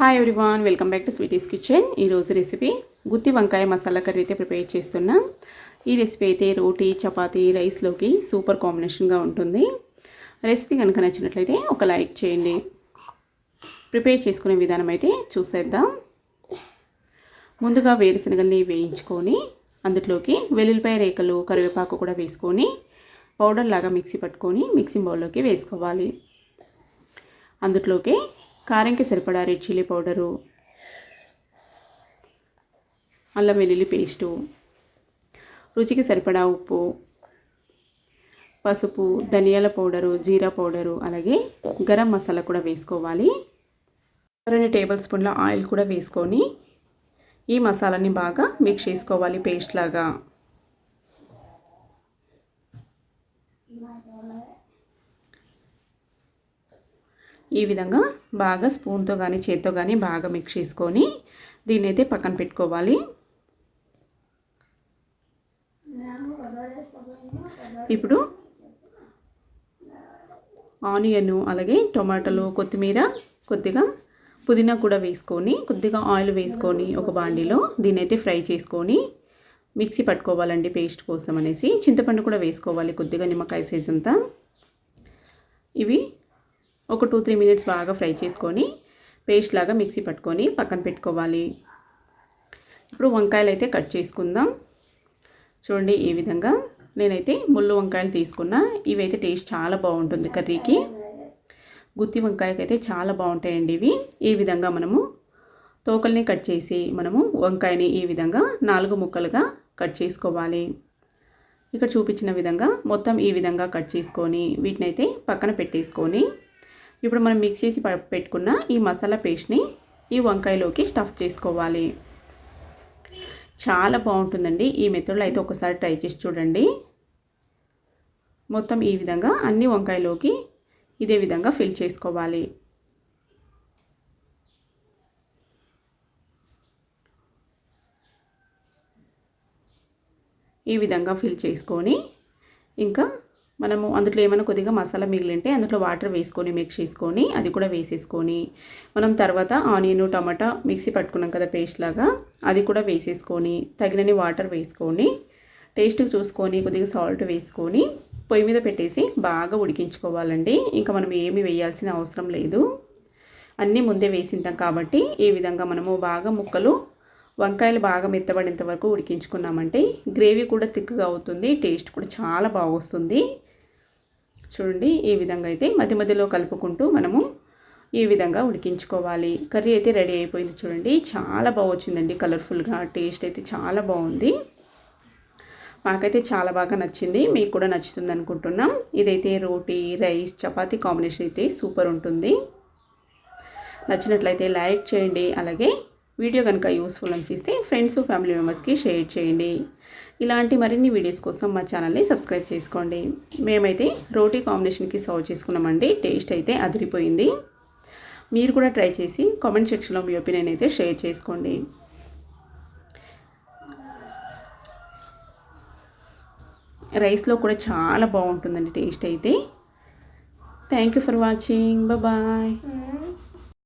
Hi everyone welcome back to sweety's kitchen ఈరోజు recipe గుత్తి వంకాయ మసాలా కర్రీ అయితే ప్రిపేర్ చేస్తున్నా. ఈ రెసిపీ అయితే రోటీ చపాతీ రైస్లోకి సూపర్ కాంబినేషన్గా ఉంటుంది. రెసిపీ కనుక నచ్చినట్లయితే ఒక లైక్ చేయండి. ప్రిపేర్ చేసుకునే విధానం అయితే చూసేద్దాం. ముందుగా వేరుశనగల్ని వేయించుకొని అందులోకి వెల్లుల్లిపాయ రేఖలు కరివేపాకు కూడా వేసుకొని పౌడర్ లాగా మిక్సీ పట్టుకొని మిక్సింగ్ బౌల్లోకి వేసుకోవాలి. అందులోకి కారంకి సరిపడా రెడ్ చిల్లీ పౌడరు అల్లం వెల్లుల్లి పేస్టు రుచికి సరిపడా ఉప్పు పసుపు ధనియాల పౌడరు జీరా పౌడరు అలాగే గరం మసాలా కూడా వేసుకోవాలి. రెండు టేబుల్ స్పూన్ల ఆయిల్ కూడా వేసుకొని ఈ మసాలాని బాగా మిక్స్ చేసుకోవాలి పేస్ట్ లాగా. ఈ విధంగా బాగా స్పూన్తో కానీ చేత్తో కానీ బాగా మిక్స్ చేసుకొని దీన్ని అయితే పక్కన పెట్టుకోవాలి. ఇప్పుడు ఆనియన్ అలాగే టొమాటోలు కొత్తిమీర కొద్దిగా పుదీనా కూడా వేసుకొని కొద్దిగా ఆయిల్ వేసుకొని ఒక బాండీలో దీన్ని అయితే ఫ్రై చేసుకొని మిక్సీ పట్టుకోవాలండి పేస్ట్ కోసం అనేసి. చింతపండు కూడా వేసుకోవాలి కొద్దిగా నిమ్మకాయ సైజ్ అంతా. ఇవి ఒక టూ త్రీ మినిట్స్ బాగా ఫ్రై చేసుకొని పేస్ట్ లాగా మిక్సీ పట్టుకొని పక్కన పెట్టుకోవాలి. ఇప్పుడు వంకాయలు అయితే కట్ చేసుకుందాం. చూడండి ఈ విధంగా నేనైతే ముళ్ళు వంకాయలు తీసుకున్నా. ఇవైతే టేస్ట్ చాలా బాగుంటుంది కర్రీకి. గుత్తి వంకాయకి అయితే చాలా బాగుంటాయండి ఇవి. ఈ విధంగా మనము తోకల్ని కట్ చేసి మనము వంకాయని ఈ విధంగా నాలుగు ముక్కలుగా కట్ చేసుకోవాలి. ఇక్కడ చూపించిన విధంగా మొత్తం ఈ విధంగా కట్ చేసుకొని వీటినైతే పక్కన పెట్టేసుకొని ఇప్పుడు మనం మిక్స్ చేసి పెట్టుకున్న ఈ మసాలా పేస్ట్ని ఈ వంకాయలోకి స్టఫ్ చేసుకోవాలి. చాలా బాగుంటుందండి. ఈ మెథడ్లో అయితే ఒకసారి ట్రై చేసి చూడండి. మొత్తం ఈ విధంగా అన్ని వంకాయలోకి ఇదే విధంగా ఫిల్ చేసుకోవాలి. ఈ విధంగా ఫిల్ చేసుకొని ఇంకా మనము అందులో ఏమైనా కొద్దిగా మసాలా మిగిలింటే అందులో వాటర్ వేసుకొని మిక్స్ చేసుకొని అది కూడా వేసేసుకొని మనం తర్వాత ఆనియన్ టమాటా మిక్సీ పట్టుకున్నాం కదా పేస్ట్ లాగా అది కూడా వేసేసుకొని తగినన్ని వాటర్ వేసుకొని టేస్ట్ చూసుకొని కొద్దిగా సాల్ట్ వేసుకొని పొయ్యి మీద పెట్టేసి బాగా ఉడికించుకోవాలండి. ఇంకా మనం ఏమి వేయాల్సిన అవసరం లేదు. అన్నీ ముందే వేసింటాం కాబట్టి ఈ విధంగా మనము బాగా ముక్కలు వంకాయలు బాగా మెత్తబడేంత వరకు ఉడికించుకున్నామంటే గ్రేవీ కూడా థిక్గా అవుతుంది టేస్ట్ కూడా చాలా బాగొస్తుంది. చూడండి ఈ విధంగా అయితే మధ్య మధ్యలో కలుపుకుంటూ మనము ఈ విధంగా ఉడికించుకోవాలి. కర్రీ అయితే రెడీ అయిపోయింది చూడండి. చాలా బాగా వచ్చిందండి కలర్ఫుల్గా టేస్ట్ అయితే చాలా బాగుంది. మాకైతే చాలా బాగా నచ్చింది మీకు కూడా నచ్చుతుంది అనుకుంటున్నాం. ఇదైతే రోటీ రైస్ చపాతీ కాంబినేషన్ అయితే సూపర్ ఉంటుంది. నచ్చినట్లయితే లైక్ చేయండి అలాగే వీడియో కనుక యూస్ఫుల్ అనిపిస్తే ఫ్రెండ్స్ ఫ్యామిలీ మెంబర్స్కి షేర్ చేయండి. ఇలాంటి మరిన్ని వీడియోస్ కోసం మా ఛానల్ని సబ్స్క్రైబ్ చేసుకోండి. మేమైతే రోటీ కాంబినేషన్కి సర్వ్ చేసుకున్నామండి. టేస్ట్ అయితే అదిరిపోయింది. మీరు కూడా ట్రై చేసి కామెంట్ సెక్షన్లో మీ ఒపీనియన్ అయితే షేర్ చేసుకోండి. రైస్లో కూడా చాలా బాగుంటుందండి టేస్ట్ అయితే. Thank you for watching. Bye